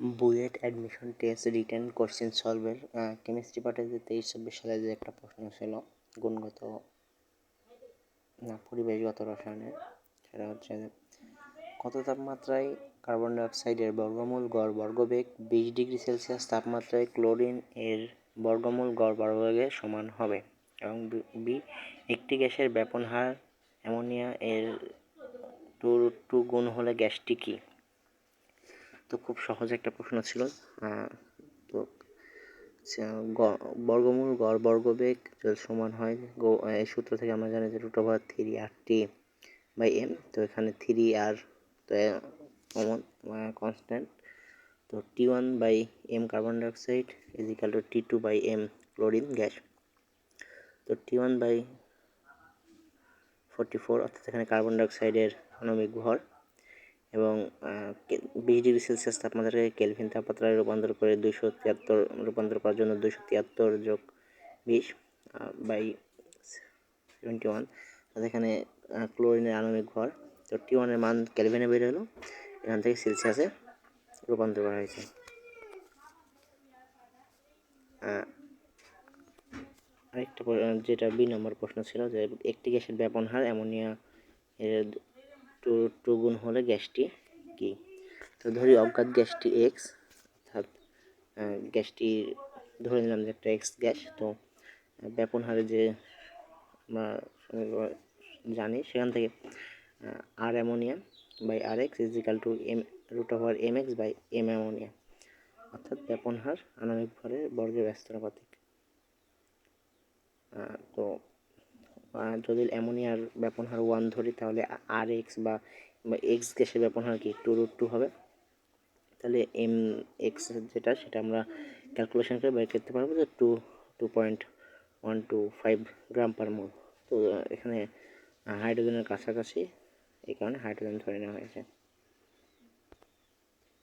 BUET admission test return question সলভের chemistry পার্টে যে তেইশ চব্বিশ সালে যে একটা প্রশ্ন ছিল, গুণগত না, পরিবেশগত রসায়নের, সেটা হচ্ছে কত তাপমাত্রায় কার্বন ডাইঅক্সাইডের বর্গমূল গড় বর্গবেগ? বিশ ডিগ্রি সেলসিয়াস তাপমাত্রায় ক্লোরিন এর বর্গমূল গড় বর্গবেগের সমান হবে এবং বি একটি গ্যাসের ব্যাপন হার অ্যামোনিয়া এর টু টু গুণ হলে গ্যাসটি কী? তো খুব সহজ একটা প্রশ্ন ছিল। তো বর্গমূল গড় বর্গবেগ যদি সমান হয় এই সূত্র থেকে আমরা জানি যে root over three R T by M তো এখানে থ্রি আর তো কমন কনস্ট্যান্ট তো T one by M carbon dioxide equal to T two by M chlorine gas তো T one by forty four অর্থাৎ এখানে কার্বন ডাইঅক্সাইডের আণবিক ভর এবং বিশ ডিগ্রি সেলসিয়াস তাপমাত্রাকে কেলভিন তাপমাত্রায় রূপান্তর করে দুইশো তিয়াত্তর, রূপান্তর করার জন্য দুইশো তিয়াত্তর যোগ বিশ বাই টোয়েন্টি ওয়ান। এখানে ক্লোরিনের আণবিক ভর, তো টি ওয়ানের মান ক্যালভিনে বের হলো, এখান থেকে সেলসিয়াসে রূপান্তর করা হয়েছে। আরেকটা যেটা বি নম্বর প্রশ্ন ছিল যে, একটি গ্যাসের ব্যাপন হার অ্যামোনিয়া এর টু টু গুণ হলে গ্যাসটি কি? তো ধরি অজ্ঞাত গ্যাসটি এক্স অর্থাৎ গ্যাসটি ধরে নিলাম যে একটা এক্স গ্যাস, তো ব্যাপন হারে যে জানি সেখান থেকে R ammonia by R X is equal to M root over M X by M ammonia. অর্থাৎ ব্যাপন হার আণবিক ভরের বর্গের ব্যস্ততাপাতিক তো যদি অ্যামোনিয়ার ব্যাপন হার ওয়ান ধরি, তাহলে আর এক্স বা এক্স গ্যাসের ব্যাপন হার কি টু রুট টু হবে? তাহলে এম এক্স যেটা, সেটা আমরা ক্যালকুলেশন করে বের করতে পারব যে two two point one two five gram per mole তো এখানে হাইড্রোজেনের কাছাকাছি, এই কারণে হাইড্রোজেন ধরে নেওয়া হয়েছে।